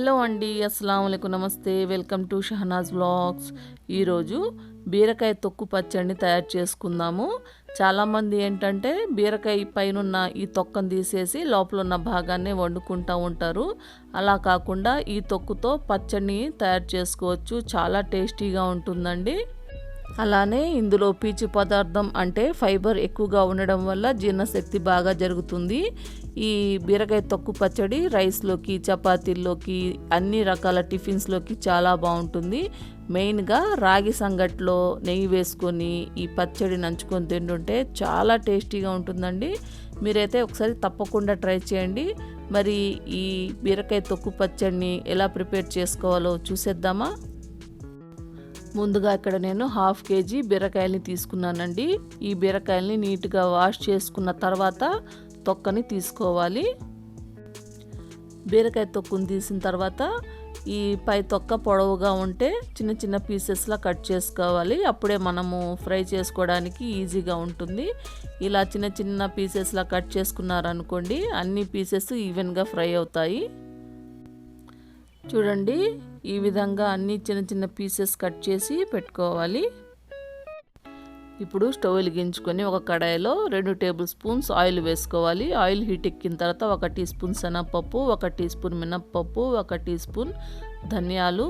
Hello అండి అస్సలం అయికు నమస్తే వెల్కమ్ టు షహనాజ్ బ్లాగ్స్ ఈరోజు బీరకాయ తొక్కు పచ్చడిని తయారు చేసుకుందాము. చాలామంది ఏంటంటే బీరకాయ పైనున్న ఈ తొక్కను తీసేసి లోపల ఉన్న భాగాన్ని వండుకుంటూ ఉంటారు. అలా కాకుండా ఈ తొక్కుతో పచ్చడిని తయారు చేసుకోవచ్చు. చాలా టేస్టీగా ఉంటుందండి. అలానే ఇందులో పీచు పదార్థం అంటే ఫైబర్ ఎక్కువగా ఉండడం వల్ల జీర్ణశక్తి బాగా జరుగుతుంది. ఈ బీరకాయ తొక్కు పచ్చడి రైస్లోకి చపాతీల్లోకి అన్ని రకాల టిఫిన్స్లోకి చాలా బాగుంటుంది. మెయిన్గా రాగి సంగట్లో నెయ్యి వేసుకొని ఈ పచ్చడి నంచుకొని తింటుంటే చాలా టేస్టీగా ఉంటుందండి. మీరైతే ఒకసారి తప్పకుండా ట్రై చేయండి. మరి ఈ బీరకాయ తొక్కు పచ్చడిని ఎలా ప్రిపేర్ చేసుకోవాలో చూసేద్దామా? ముందుగా ఇక్కడ నేను హాఫ్ కేజీ బీరకాయల్ని తీసుకున్నానండి. ఈ బీరకాయల్ని నీట్గా వాష్ చేసుకున్న తర్వాత తొక్కని తీసుకోవాలి. బీరకాయ తొక్కుని తీసిన తర్వాత ఈ పై తొక్క పొడవుగా ఉంటే చిన్న చిన్న పీసెస్లా కట్ చేసుకోవాలి. అప్పుడే మనము ఫ్రై చేసుకోవడానికి ఈజీగా ఉంటుంది. ఇలా చిన్న చిన్న పీసెస్లా కట్ చేసుకున్నారనుకోండి అన్ని పీసెస్ ఈవెన్గా ఫ్రై అవుతాయి. చూడండి ఈ విధంగా అన్ని చిన్న చిన్న పీసెస్ కట్ చేసి పెట్టుకోవాలి. ఇప్పుడు స్టవ్ వెలిగించుకొని ఒక కడాయిలో రెండు టేబుల్ స్పూన్స్ ఆయిల్ వేసుకోవాలి. ఆయిల్ హీట్ ఎక్కిన తర్వాత ఒక టీ స్పూన్ శనగపప్పు ఒక టీ స్పూన్ మినప్పప్పు ఒక టీ స్పూన్ ధనియాలు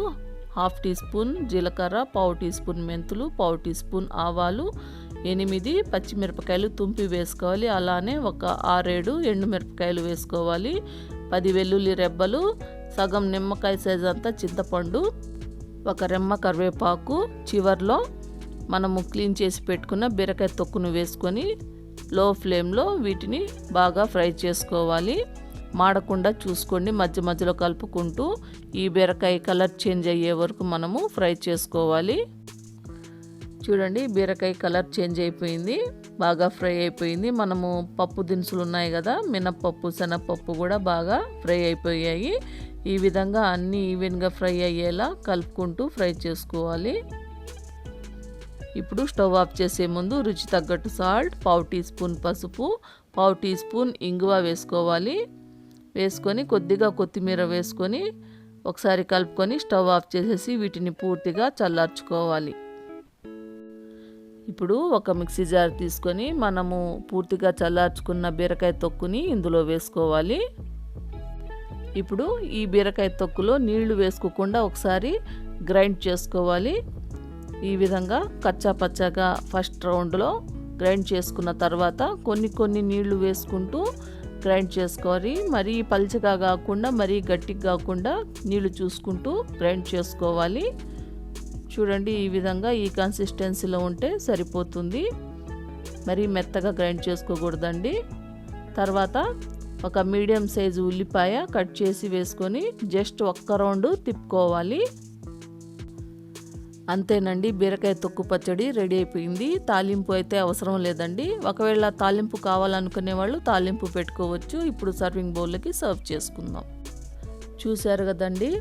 హాఫ్ టీ స్పూన్ జీలకర్ర పావు టీ స్పూన్ మెంతులు పావు టీ స్పూన్ ఆవాలు ఎనిమిది పచ్చిమిరపకాయలు తుంపి వేసుకోవాలి. అలానే ఒక ఆరేడు ఎండుమిరపకాయలు వేసుకోవాలి. పది వెల్లుల్లి రెబ్బలు సగం నిమ్మకాయ సైజ్ అంతా చింతపండు ఒక రెమ్మ కరివేపాకు చివర్లో మనము క్లీన్ చేసి పెట్టుకున్న బీరకాయ తొక్కును వేసుకొని లో ఫ్లేమ్లో వీటిని బాగా ఫ్రై చేసుకోవాలి. మాడకుండా చూసుకోండి మధ్య మధ్యలో కలుపుకుంటూ ఈ బీరకాయ కలర్ చేంజ్ అయ్యే వరకు మనము ఫ్రై చేసుకోవాలి. చూడండి బీరకాయ కలర్ చేంజ్ అయిపోయింది బాగా ఫ్రై అయిపోయింది. మనము పప్పు దినుసులు ఉన్నాయి కదా మినప్పప్పు శనగపప్పు కూడా బాగా ఫ్రై అయిపోయాయి. ఈ విధంగా అన్నీ ఈవెన్గా ఫ్రై అయ్యేలా కలుపుకుంటూ ఫ్రై చేసుకోవాలి. ఇప్పుడు స్టవ్ ఆఫ్ చేసే ముందు రుచి తగ్గట్టు సాల్ట్ పావు టీ స్పూన్ పసుపు పావు టీ స్పూన్ ఇంగువ వేసుకోవాలి. వేసుకొని కొద్దిగా కొత్తిమీర వేసుకొని ఒకసారి కలుపుకొని స్టవ్ ఆఫ్ చేసేసి వీటిని పూర్తిగా చల్లార్చుకోవాలి. ఇప్పుడు ఒక మిక్సీ జార్ తీసుకొని మనము పూర్తిగా చల్లార్చుకున్న బీరకాయ తొక్కుని ఇందులో వేసుకోవాలి. ఇప్పుడు ఈ బీరకాయ తొక్కులో నీళ్ళు వేసుకోకుండా ఒకసారి గ్రైండ్ చేసుకోవాలి. ఈ విధంగా కచ్చా పచ్చగా ఫస్ట్ రౌండ్లో గ్రైండ్ చేసుకున్న తర్వాత కొన్ని కొన్ని నీళ్ళు వేసుకుంటూ గ్రైండ్ చేసుకోవాలి. మరీ పల్చగా కాకుండా మరీ గట్టిగా కాకుండా నీళ్ళు చూసుకుంటూ గ్రైండ్ చేసుకోవాలి. చూడండి ఈ విధంగా ఈ కన్సిస్టెన్సీలో ఉంటే సరిపోతుంది. మరీ మెత్తగా గ్రైండ్ చేసుకోకూడదండి. తర్వాత ఒక మీడియం సైజు ఉల్లిపాయ కట్ చేసి వేసుకొని జస్ట్ ఒక్క రౌండ్ తిప్పుకోవాలి. అంతేనండి బీరకాయ తొక్కు పచ్చడి రెడీ అయిపోయింది. తాలింపు అయితే అవసరం లేదండి. ఒకవేళ తాలింపు కావాలనుకునే వాళ్ళు తాలింపు పెట్టుకోవచ్చు. ఇప్పుడు సర్వింగ్ బౌల్కి సర్వ్ చేసుకుందాం. చూశారు కదండి